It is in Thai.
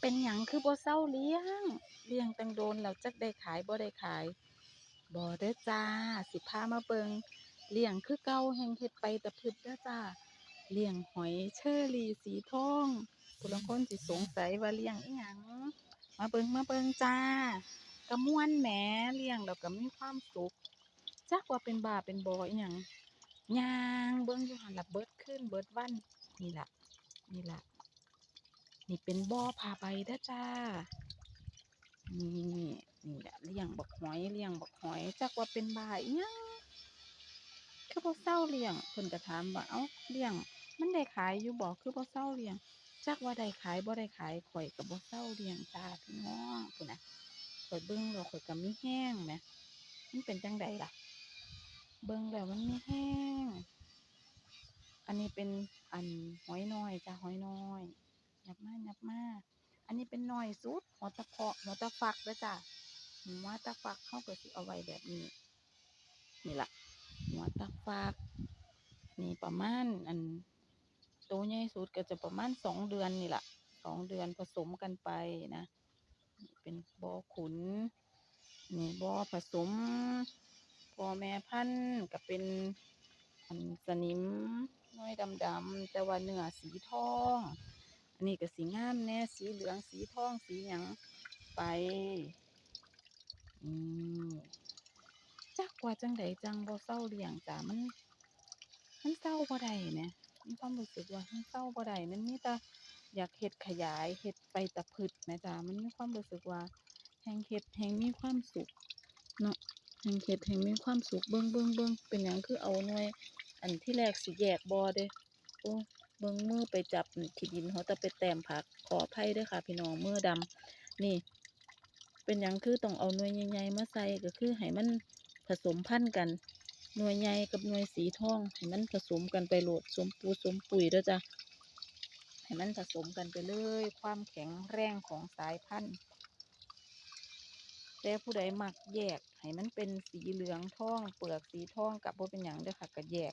เป็นหยังคือบ่เซาเลี้ยง เลี้ยงตั้งโดนแล้วจักได้ขายบ่ได้ขายบ่เด้อจ้า สิพามาเบิงเลี้ยงคือเก่าแฮ่งเฮ็ดไปแต่พึดเด้อจ้าเลี้ยงหอยเชอรี่สีทองผู้ลางคนสิสงสัยว่าเลี้ยงอีหยังมาเบิงมาเบิงจ้ากระมวนแหมเลี้ยงแล้วก็มีความสุขจักว่าเป็นบาเป็นบออีหยังยางเบิงอยู่หันละเบิดขึ้นเบิดวันนี่ละนี่ละ นี่เป็นบ่อผ้าใบด้จ้า นี่นี่แหละเลี้ยงบักหอยเลี้ยงบักหอยจักว่าเป็นบ้าอีหยังคือบ่เศร้าเลี้ยงเพิ่นก็ถามว่าเอ้าเลี้ยง มันได้ขายอยู่บ่คือบ่เศร้าเลี้ยงจักว่าได้ขายบ่ได้ขายข่อยก็บ่เศร้าเลี้ยงจ้าพี่น้องพุ่นน่ะข่อยเบิ่งแล้วข่อยก็มีแห้งแหมมันเป็นจังไดล่ะ เบิ่งแล้วมันมีแห้ง อันนี้เป็นอันหอยน้อยจ้าหอยน้อย ยับมายับมาอันนี้เป็นหน้อยสุดหัวตะเพาะหัวตะฟักเด้อจ้ะหัวตะฟักเข้าก็สิเอาไว้แบบนี้ นี่ละหัวตะฟักนี่ประมาณอันโตวใหญ่สุดก็จะประมาณสองเดือนนี่ละสองเดือนผสมกันไปนะนี่เป็นบ่อขุนนี่บ่อผสมพอแม่พันธุ์ก็เป็นอันสนิมน้อยดำๆแต่ว่าเนื้อสีทอง อันนี้ก็สีงามแน่สีเหลืองสีทองสีหยังไปอืมจักว่าจังใดจังบ่เศร้าเลี้ยงจ้ะมันมันเศร้าบ่ได้แหมมีความรู้สึกว่ามันเศร้าบ่ได้มันมีแต่อยากเฮ็ดขยายเฮ็ดไปแตะพึดแหมจ้ะมันมีความรู้สึกว่าแฮงเฮ็ดแฮงมีความสุขเนาะแฮงเฮ็ดแฮงมีความสุขเบิ่งเบิ่งเบิ่งเป็นหยังคือเอาหน่วย อันที่แรกสิแยกบ่เด้โอ้ เบิ่งมือไปจับขี้ดินเขาแต่ไปแต้มผักขออภัยเด้อค่ะ พี่น้องมือดำนี่ เป็นหยังคือต้องเอาหน่วยใหญ่ๆมาใส่ก็คือให้มันผสมพันธุ์กัน หน่วยใหญ่กับหน่วยสีทองให้มันผสมกันไปโหลดสมปูสมปุ๋ยเด้อจ้ะให้มันผสมกันไปเลยความแข็งแรงของสายพันธุ์แต่ผู้ใดหมักแยกให้มันเป็นสีเหลืองทอง เปลือกสีทองกับบ่เป็นหยังเด้อค่ะก็แยก